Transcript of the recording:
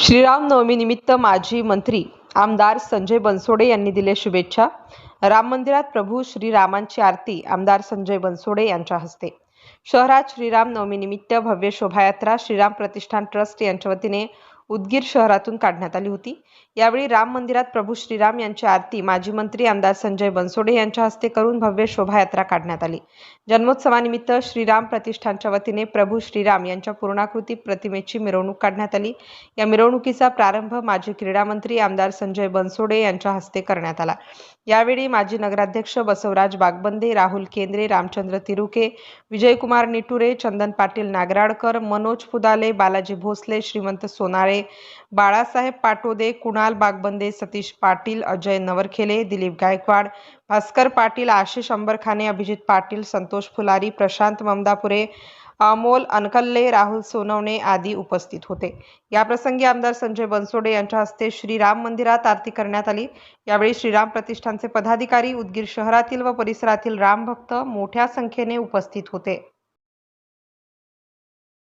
श्रीराम नवमी निमित्त माजी मंत्री आमदार संजय बनसोडे यांनी दिले शुभेच्छा. राम मंदिरात प्रभू श्रीरामांची आरती आमदार संजय बनसोडे यांच्या हस्ते. शहरात श्रीराम नवमी निमित्त भव्य शोभायात्रा श्रीराम प्रतिष्ठान ट्रस्ट यांच्या वतीने उदगीर शहरातून काढण्यात आली होती. यावेळी राम मंदिरात प्रभू श्रीराम यांची आरती माजी मंत्री आमदार संजय बनसोडे यांच्या हस्ते करून भव्य शोभायात्रा काढण्यात आली. जन्मोत्सवानिमित्त श्रीराम प्रतिष्ठानच्या वतीने प्रभू श्रीराम यांच्या पूर्णाकृती प्रतिमेची मिरवणूक काढण्यात आली. या मिरवणुकीचा प्रारंभ माजी क्रीडा मंत्री आमदार संजय बनसोडे यांच्या हस्ते करण्यात आला. यावेळी माजी नगराध्यक्ष बसवराज बागबंदे राहुल केंद्रे रामचंद्र तिरुके विजयकुमार निटुरे चंदन पाटील नागराडकर मनोज फुदाले बालाजी भोसले श्रीमंत सोनाळे बाळासाहेब पाटोदे कुणाल बागबंदे सतीश पाटील अजय नवरखेले दिलीप गायकवाड भास्कर पाटील आशिष अंबरखाने अभिजित पाटील संतोष फुलारी प्रशांत ममदापुरे अमोल अनकल्ले राहुल सोनवणे आदी उपस्थित होते. याप्रसंगी आमदार संजय बनसोडे यांच्या हस्ते श्रीराम मंदिरात आरती करण्यात आली. यावेळी श्रीराम प्रतिष्ठानचे पदाधिकारी उदगीर शहरातील व परिसरातील रामभक्त मोठ्या संख्येने उपस्थित होते.